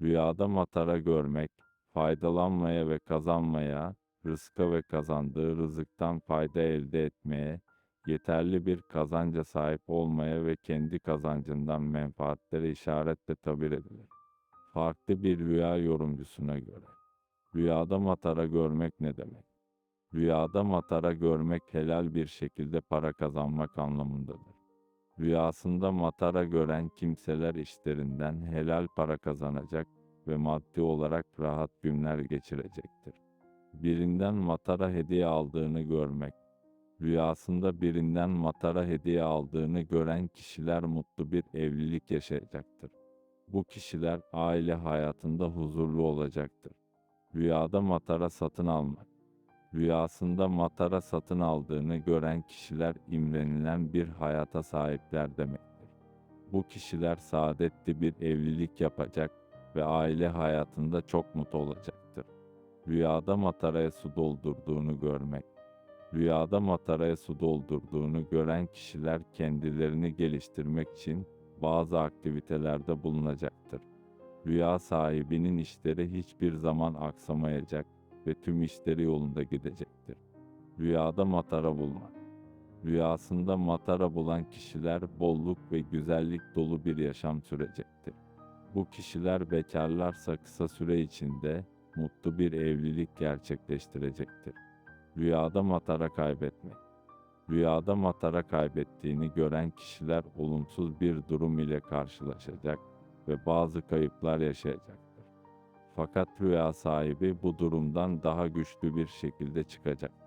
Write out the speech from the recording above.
Rüyada matara görmek, faydalanmaya ve kazanmaya, rızka ve kazandığı rızıktan fayda elde etmeye, yeterli bir kazanca sahip olmaya ve kendi kazancından menfaatlere işaretle tabir edilir. Farklı bir rüya yorumcusuna göre. Rüyada matara görmek ne demek? Rüyada matara görmek helal bir şekilde para kazanmak anlamındadır. Rüyasında matara gören kimseler işlerinden helal para kazanacak ve maddi olarak rahat günler geçirecektir. Birinden matara hediye aldığını görmek. Rüyasında birinden matara hediye aldığını gören kişiler mutlu bir evlilik yaşayacaktır. Bu kişiler aile hayatında huzurlu olacaktır. Rüyada matara satın almak. Rüyasında matara satın aldığını gören kişiler imrenilen bir hayata sahipler demektir. Bu kişiler saadetli bir evlilik yapacak ve aile hayatında çok mutlu olacaktır. Rüyada mataraya su doldurduğunu görmek. Rüyada mataraya su doldurduğunu gören kişiler kendilerini geliştirmek için bazı aktivitelerde bulunacaktır. Rüya sahibinin işleri hiçbir zaman aksamayacak ve tüm işleri yolunda gidecektir. Rüyada matara bulmak. Rüyasında matara bulan kişiler bolluk ve güzellik dolu bir yaşam sürecektir. Bu kişiler bekarlarsa kısa süre içinde mutlu bir evlilik gerçekleştirecektir. Rüyada matara kaybetmek. Rüyada matara kaybettiğini gören kişiler olumsuz bir durum ile karşılaşacak ve bazı kayıplar yaşayacaktır. Fakat rüya sahibi bu durumdan daha güçlü bir şekilde çıkacaktır.